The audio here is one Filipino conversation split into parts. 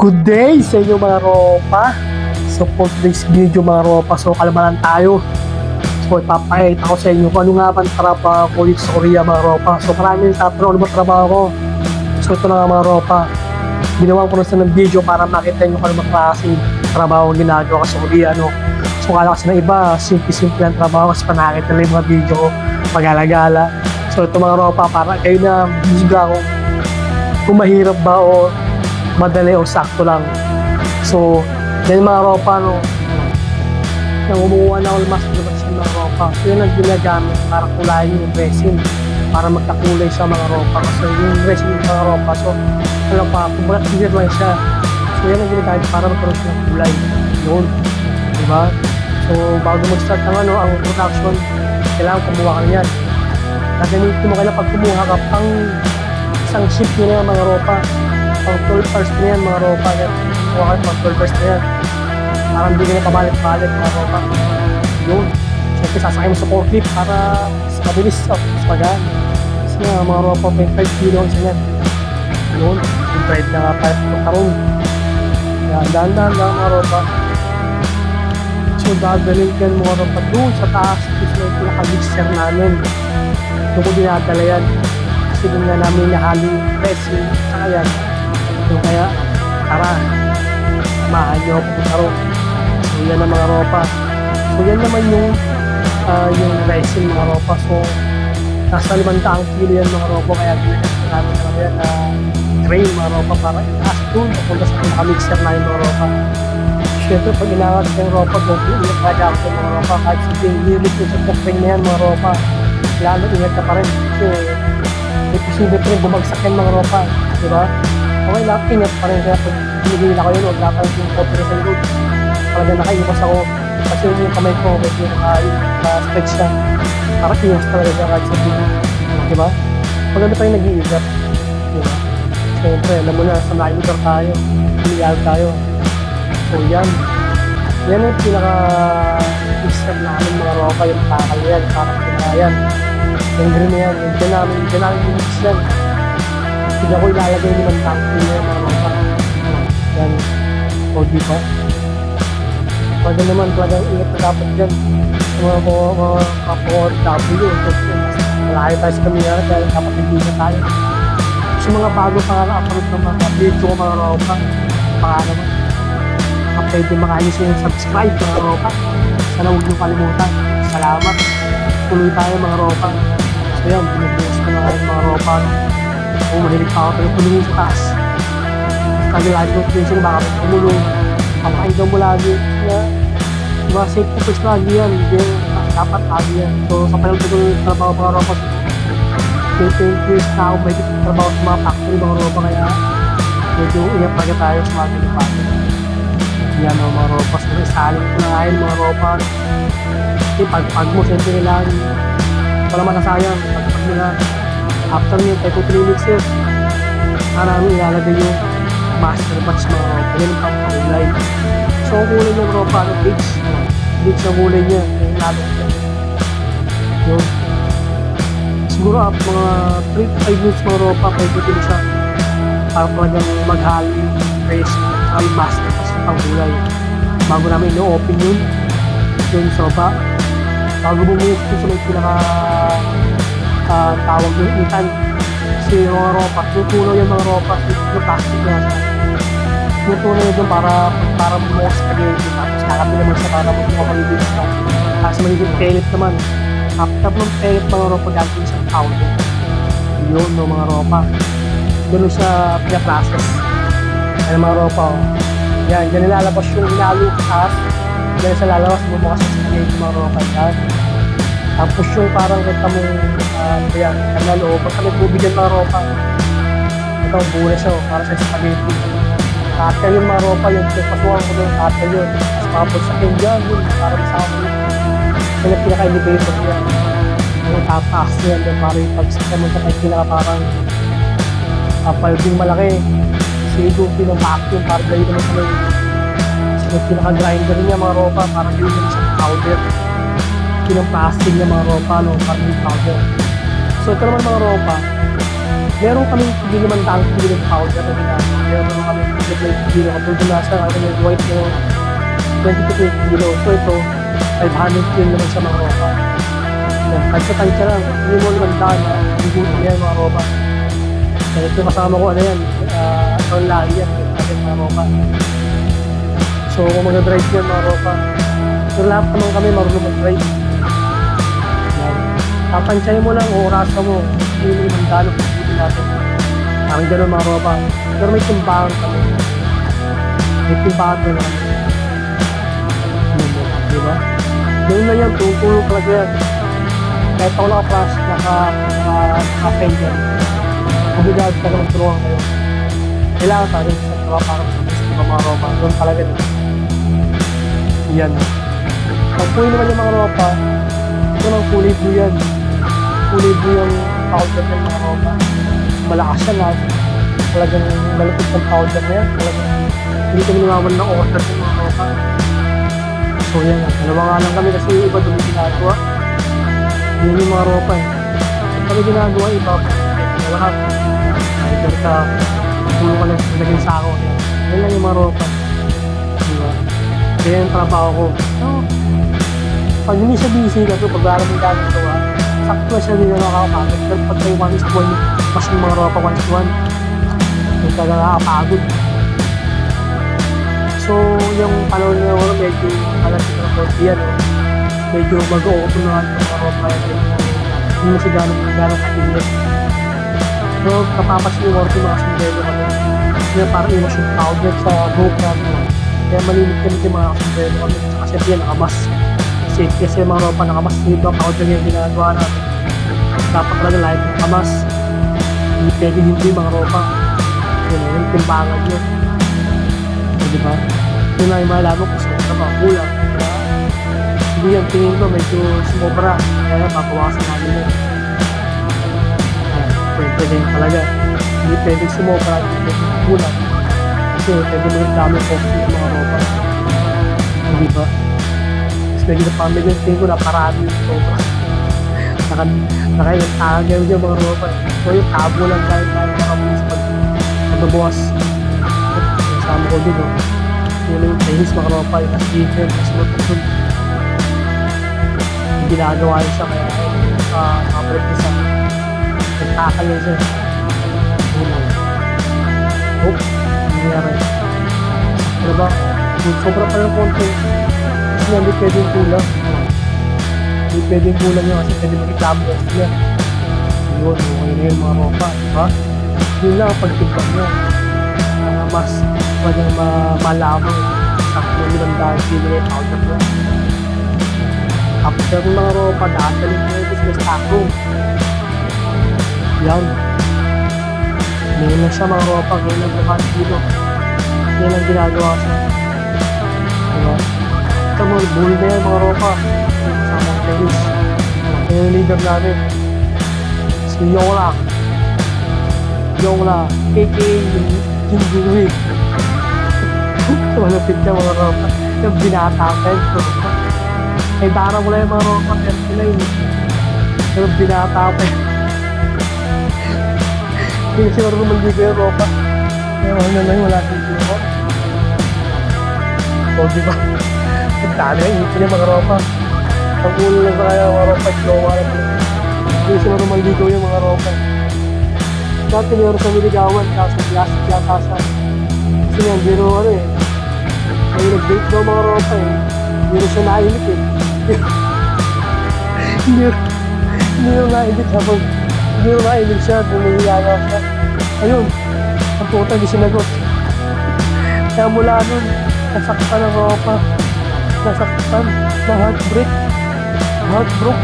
Good day sa inyo mga ropa. So for today's video mga ropa, so kalmanan tayo. So ipapakita ko sa inyo kung ano nga ba trabaho ko dito sa Korea mga ropa. So maraming tatanong ano ba trabaho ko. So ito na nga mga ropa. Ginawa ko na sa ng video para makita nyo kung ano klaseng trabaho ang ginagawa ko sa Korea. No? So kala kasi ng iba, simple-simple ang trabaho kasi panakit nila yung mga video ko pag-alagala. So ito mga ropa, para kayo na bisga ko kung mahirap ba o madali o sakto lang. So, yan mga ropa, no, nang umuha na ako mas yung mga ropa. So, yun ang ginagamit para kulayin yung resin para magkakulay siya mga ropa. Kasi yung resin yung mga ropa, so, alam pa, kumbaga clear lang siya. So, yan ang ginagamit para magkaroon siya ng kulay. Yun. Diba? So, bago mag-start ang ano, ang production, kailangan kumuha ka niyan. Gagamitin mo kailangan pag kumuha ka pang isang nyo na yan, mga ropa. Pang 12 hours na yan, mga ropa. Kuha kayo pang 12 hours na yan. Para hindi ka na pabalik-balik, mga ropa. Yun. Siyempre, sasakay mo sa forklift para mas mabilis o mas magaan. Kasi nga, mga ropa, 25 kilo ang yan. Yun. Yung drive na nga tayo magkaroon. Yan, dahan-dahan lang, mga ropa. So, dadalhin ka mga ropa doon sa taas. Kasi yung pinaka-mixer namin. Doon ko dinadala yan kasi doon nga namin nahalo yung resin saka yan. So kaya, tara, samahan niyo ako ron. So yan ang mga ropa. So yan naman yung ah, yung resin mga ropa. So nasa limandaang kilo yan mga ropa kaya ginagamit namin na yan na train mga ropa para itaas doon papunta sa pinaka-mixer na yung mga ropa. Siyempre, pag inangat ko yung ropa, doon ingat talaga ako sa mga ropa. Kahit sa limit ko sa train na yan mga ropa, lalo ingat ka pa rin. Kasi may posible pa rin bumagsak yung mga ropa, di ba? Okay lang, ingat pa rin kaya pag binigay na ko yun, huwag na yung kopya sa likod. Talaga nakaiwas ako. Kasi yung kamay ko, medyo naka-stretch siya. Para iwas talaga siya kahit sa video. Di ba? Maganda pa yung nag-iingat. Di ba? Siyempre, alam mo na, sa nailugar tayo. Umiyal tayo. So yan. Yan yung pinaka-mixer namin mga ropa, yung takal yan, para pinayan. Yung green na yan, yung dyan namin, dyan namin minix yan. Hindi ako ilalagay ni ng tank na mga ropa. Yan. O di ba? Pwede naman talagang ingat na dapat dyan. Sa mga mga, mga kapo-W, malayo tayo sa kanya dahil dapat hindi na tayo. Sa mga bago pa na-upload ng mga video, mga ropa, mo. Baka pwede makayos yung subscribe, mga ropa. Sana huwag niyo kalimutan. Salamat. Tuloy tayo, mga ropa. So yan, binubukas ko na ngayon, mga ropa. Kung mahilig pa ako, pero tulungin sa taas. Lagi lagi ko pinsin, baka tumulong. Papakinggan mo lagi. Kaya, diba, safety first lagi yan. Yan, dapat lagi yan. So, sa palang ko yung trabaho, mga ropa. 20 years na ako may trabaho sa mga factory, mga ropa. Kaya, medyo ingat talaga tayo sa mga ganito yan o mga ropa. So, isalin ko na ngayon mga ropa. Kasi pag, pag mo, siyempre nila, wala matasayang. Pag, pag nila, after nyo, tayo ko 3 weeks yun. Para ilalagay yung master batch mga ropa. Yan ang pang-kulay. So, ang kulay ng ropa, ano, bleach. Bleach ang kulay niya. Yung lalo niya. Yun. Siguro, ah, mga 3 to 5 minutes mga ropa, pwede din siya. Para talagang maghalo yung ay master kasi pang gulay. Bago namin i-open yun, yun sa baba. Bago bumulot ko sa may pinaka ah, tawag yung itan. Yung mga ropa, tutunaw yung mga ropa, yung plastic na siya. Tutunaw yun para para sa spaghetti. Tapos kakapin naman siya para magiging siya. Tapos magiging pellet naman. After ng pellet mga ropa, gagawin siyang powder. Yun, no, mga ropa. Ganun siya pinaprocess. Yan ang mga ropa. Oh. Yan, dyan nilalabas yung hinalo sa taas. Dyan sa lalabas, bumukas sa spaghetti mga ropa. Yan. Tapos yung parang kita mong uh, yan, kanal o basta may tubig yan mga ropa. Ito, bula siya oh, para sa spaghetti. Kata yung mga ropa, yung pasukan ko doon, kata yun. Tapos tapos sa dyan, yun, para masama mo. Yan ang pinaka-elevator yan. Yung tataas niya, yan, para yung pagsakya mo sa pinaka parang kapal yung malaki. Sigo, pinang-vacuum para dahil naman sa may sa pinaka-grinder niya mga ropa para gawin naman sa powder. Pinang-plastic niya mga ropa, no, para yung powder. So ito naman mga ropa, meron kami hindi naman hindi ng powder na ginagawa. Meron kami hindi na kilo. Kapag doon nasa ano yung white yung 20 to 20 kilo. So ito, 500 kilo naman sa mga ropa. Yan, tansya-tansya lang. Hindi mo naman daan na hindi yan mga ropa. Kaya ito kasama ko ano yan, uh, ang lahi yan, mga ropa. So kung mag-drive yan mga ropa, pero lahat naman kami marunong mag-drive. Yan. Tapansyahin mo lang, orasan mo, hindi naman gano'n kung hindi natin. Parang gano'n mga ropa. Pero may timbangan kami. May timbangan na mo, di ba? Ganun na yan, tutulong talaga yan. Kahit ako naka-flash, naka, naka, naka-pen yan. Obligado ka naman tulungan kayo. Kailangan tayo sa trabaho para sa gusto ng mga ropa. Doon talaga din. Yan. Pag puwi naman yung mga ropa, ito ng kulay blue yan. Blue yung powder ng mga ropa. Malakas yan lahat. Talagang malapit ng powder na yan. Talagang hindi kami naman ng order ng mga ropa. So yan, dalawa nga lang kami kasi yung iba doon ginagawa. Yun yung mga ropa eh. Kami ginagawa, iba pa. Lahat. Either ka, tulong ka lang sa naging sako. Yan. Lang yung mga ropa. Diba? Kaya yung trabaho ko. So, pag hindi siya busy kasi pag wala naman gagagawa, na siya din na nakakapagod. Pero pag kayo one is to one, mas yung mga ropa one is to one, yung talaga nakakapagod. So, yung panahon na wala, medyo malasik na konti yan. Oh. Medyo mag-o-open na ang mga ropa yan. Hindi mo siya gano'ng gano'ng kainit. So, kapapas yung work yung mga sombrero kami. Kaya parang iwas yung powder sa namin. Kaya malimit kami yung mga sombrero kami. Kasi yan, nakamas. Safe kasi yung mga ropa nakamas. Hindi ba powder yung ginagawa natin. Dapat talaga light ng kamas. Hindi pwede hindi yung mga ropa. Yun, yung timbangan yun. So, di ba? Yun lang yung malalaman kung saan ka mga kulang. Hindi yung tingin ko medyo sumobra. Kaya babawasan namin yun. Pwede, pwede talaga. Hindi pwede sumobra, hindi pwede kulang. Kasi pwede mo rin dami cost yung mga ropa. Hindi ba? Pwede na family yung tingin ko na parami yung sobra. Naka, naka yung mga ropa. So yung tabo lang kahit tayo makabulis pag magbabawas. Kasama ko din, oh. Yun yung Chinese mga ropa, yung as-giver, as-motor ginagawa niya siya kaya uh, nakapalit niya sa nagtakal niya siya. Oh, nangyari. Ano ba? Sobra pa ng konti. Nga, hindi pwedeng kulang. Hindi pwedeng kulang yun kasi pwede mag-reklamo kasi yan. Yun, okay na yun mga ropa. Ha? Yun lang ang pagtimpang niya. Uh, mas pwedeng ma malaman sa kung ilang dahil sinilay powder niya. After mga ropa, dadalhin ko yung stock room. Yan. Ngayon lang siya mga ropa, ngayon lang lahat dito. Ngayon lang ginagawa siya. Diba? Ito mo, bull na yan mga ropa. Ang tennis. Yan yung leader namin. Si Yola. Yola. A.K.A. Jim Gui. Malapit na mga ropa. Yung binata ka. Eh, darang wala yung mga ropa. Pero sila yun. Pero binata pa yun. Hindi marunong mandigo yung ropa. Wala na lang wala siyang sino O, di ba? Dami ang ipin yung mga ropa. Ang ulo lang sa kaya mga ropa. Slowa na pala. Hindi kasi marunong mandigo yung mga ropa. Dati meron sa niligawan. Kaso plastic yata siya. Kasi nga, biro ano eh. May nag-date daw mga ropa eh. Biro siya nainit eh. Hindi hindi mo nainit habang hindi mo nainit siya, bumihiya na siya. Ayun, ang puta hindi sinagot. Kaya mula nun, nasaktan ang ropa. Nasaktan, na heartbreak. Heartbroke.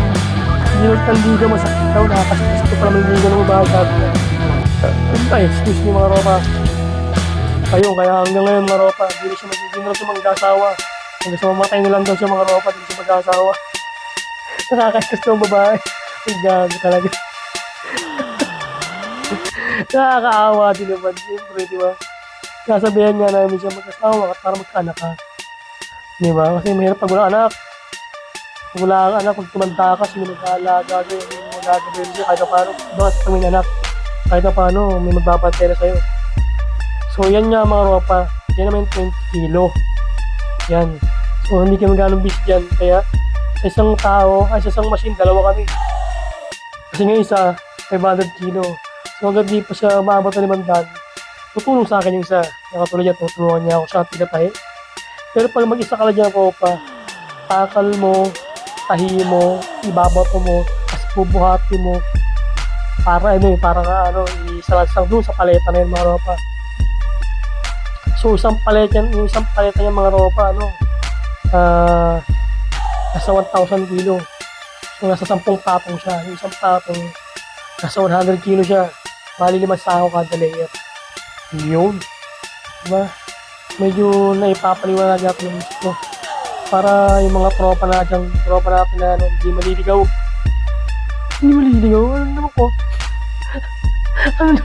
Hindi mo tandiga masakit daw, nakakasakit ko pala may liga ng bahay sabi niya. Ay, excuse me mga ropa. Ayun, kaya hanggang ngayon mga ropa, hindi siya magiging na siya mag-asawa. Hanggang sa mamatay na lang daw siya mga ropa, hindi siya mag-asawa. Nakakaskas ng babae. Ang gago talaga. Nakakaawa din naman, siyempre, di ba? Kasabihan nga namin siya mag-asawa at para magkaanak ka. Di ba? Kasi mahirap pag wala anak. Pag wala kang anak, pag tumanda ka, sino mag-aalaga, sino mag-aalaga siya, kahit paano, bakit pag may anak. kahit na paano, may magbabantay na sa'yo. So, yan nga mga ropa. Yan naman 20 kilo. Yan. So, hindi kami ganong bis dyan. Kaya, sa isang tao, ay sa isang machine, dalawa kami. Kasi nga isa, 500 kilo. So, hanggang di pa siya maabot na limandaan, tutulong sa akin yung isa. Yung katulad niya, tutulungan niya ako siya at pinatahi. Pero pag mag-isa ka lang dyan, ropa, takal mo, tahi mo, ibabato mo, tapos bubuhati mo, para ano eh, para ano, isalasang doon sa paleta na yun mga ropa. So isang paleta, yung isang paleta niya mga ropa, ano, ah, nasa 1,000 kilo. So nasa 10 patong siya. Yung isang patong, nasa 100 kilo siya. Bali lima sako kada layer. Yun. Diba? Medyo naipapaliwanag natin yung gusto. Para yung mga tropa natin, tropa natin na ano, hindi maliligaw. Hindi maliligaw? Ano naman ko? ano,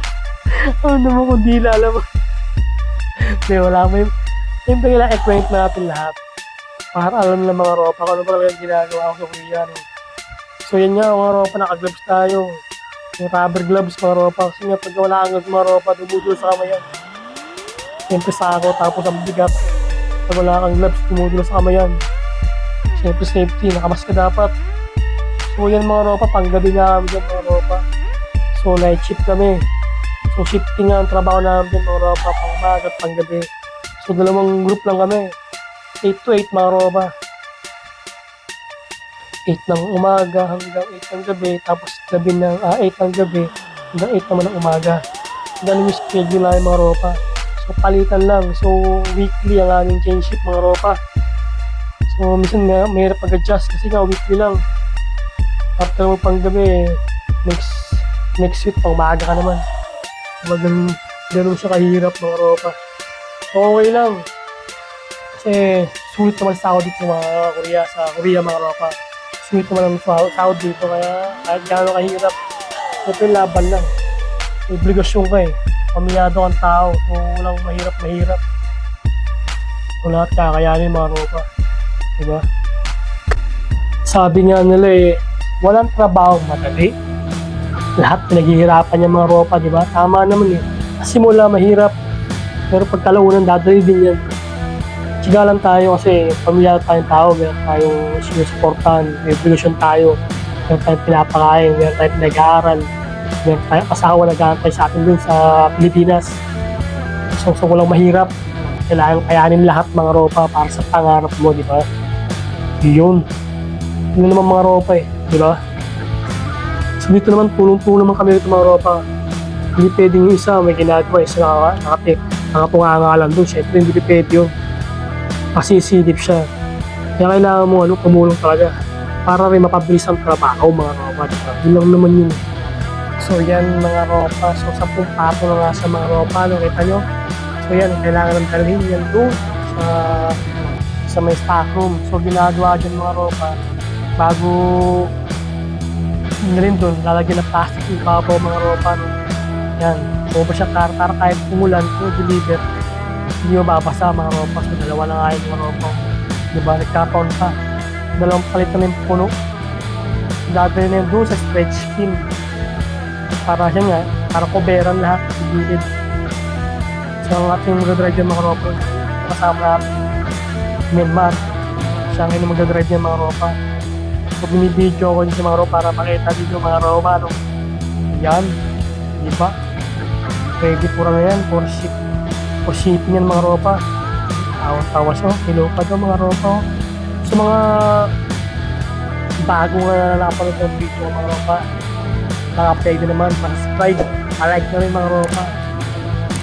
ano naman ko di alam? Hindi, wala mo yung... Siyempre kailangan i-acquaint natin lahat. Para alam ng mga ropa kung ano ba talaga ginagawa ko sa Korea. No? So yan nga mga ropa, naka-gloves tayo. Yung rubber gloves mga ropa. Kasi nga pag wala kang mga ropa, dumudul sa kamay yan. Siyempre sa ako, tapos ang bigat. Pag wala kang gloves, dumudul sa kamay yan. Siyempre safety, nakamas ka dapat. So yan mga ropa, panggabi nga kami dyan mga ropa. So night shift kami. So shifting nga ang trabaho namin dyan mga ropa, pang umaga at panggabi. So dalawang group lang kami. 8 to 8 mga ropa. 8 ng umaga hanggang 8 ng gabi, tapos gabi ng ah, 8 ng gabi hanggang 8 naman ng umaga. Ganun yung schedule namin mga ropa. Palitan lang. So weekly ang aming change shift mga ropa. So minsan nga mahirap mag-adjust kasi nga weekly lang. After mo pang gabi, next next week pang umaga ka naman. Diba ganun, siya kahirap mga ropa. So okay lang. Kasi sulit naman sa sahod dito mga Korea, sa Korea mga ropa. Sulit naman ang sahod dito kaya kahit gano'n kahirap, ito yung laban lang. Obligasyon ka eh. Pamilyado kang tao, so walang mahirap-mahirap. So lahat kakayanin mga ropa. Diba? Sabi nga nila eh, walang trabaho madali. Lahat pinaghihirapan niya mga ropa, di ba? Tama naman eh. Sa simula mahirap, pero pagkalaunan dadali din yan. Siga lang tayo kasi pamilya tayong tao, meron tayong sinusuportahan, may obligasyon tayo, meron tayong pinapakain, meron tayong pinag-aaral, meron tayong asawa na nag sa atin dun sa Pilipinas. So, so walang mahirap. Kailangan kayanin lahat mga ropa para sa pangarap mo, di ba? Yun. Yun naman mga ropa eh, di ba? So dito naman, tulong-tulong naman kami dito mga ropa. Hindi pwedeng yung isa may ginagawa, isa naka, nakati, nakatunga lang doon. Siyempre, hindi pwede yun. Kasi silip siya. Kaya kailangan mo ano, tumulong talaga para rin mapabilis ang trabaho mga ropa. Diba? Yun lang naman yun. So yan mga ropa. So sa pato na nga sa mga ropa. No, kita nyo? So yan, kailangan ng dalhin yan doon sa sa may stock room. So ginagawa dyan mga ropa bago yun rin doon, lalagyan ng plastic yung babaw mga ropa. No? Yan. So ba siya para, para kahit umulan, so deliver, hindi mo babasa mga ropa. So dalawa na nga yung mga ropa. Diba? Nagkataon pa. Dalawang palit na yung puno. Dadali na yun doon sa stretch film. Para siya nga, para kuberan lahat sa gilid. So ang ating magdadrive yung mga ropa, kasama Myanmar. Siya ang magdadrive yung mga ropa. So binibidyo ko sa mga ropa para makita dito mga ropa. No? Yan. Di ba? Ready po na yan for ship. For shipping yan mga ropa. Tawa-tawa siya. Hello pa daw mga ropa. oh. Sa mga bagong uh, nakapanood ng video mga ropa. Naka-play din naman. Pa-subscribe. Pa-like na rin mga ropa.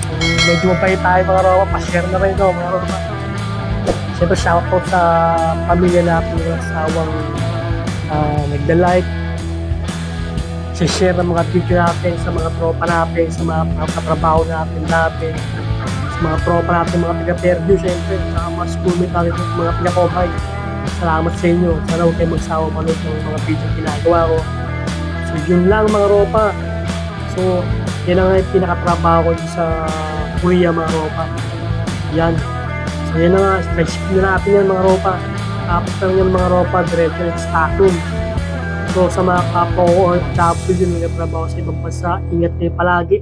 Kung medyo mapahit tayo mga ropa, pa-share na rin ito mga ropa. Siyempre shoutout sa pamilya natin yung asawang uh, nagda-like, share ng mga video natin sa mga tropa natin, sa mga, mga katrabaho natin natin, sa mga tropa natin, mga taga-Fairview, syempre, sa mga schoolmate natin, mga pinakobay. Salamat sa inyo. Sana huwag kayo magsawa manood ng mga video na ginagawa ko. So, yun lang mga ropa. So, yan ang yung pinakatrabaho ko sa Korea mga ropa. Yan. So, yan na nga. Stretch na natin yan mga ropa. Tapos lang yan mga ropa, diretso yung stock room. So sa mga kapwa ko OFW na nagtrabaho sa ibang bansa, ingat kayo palagi.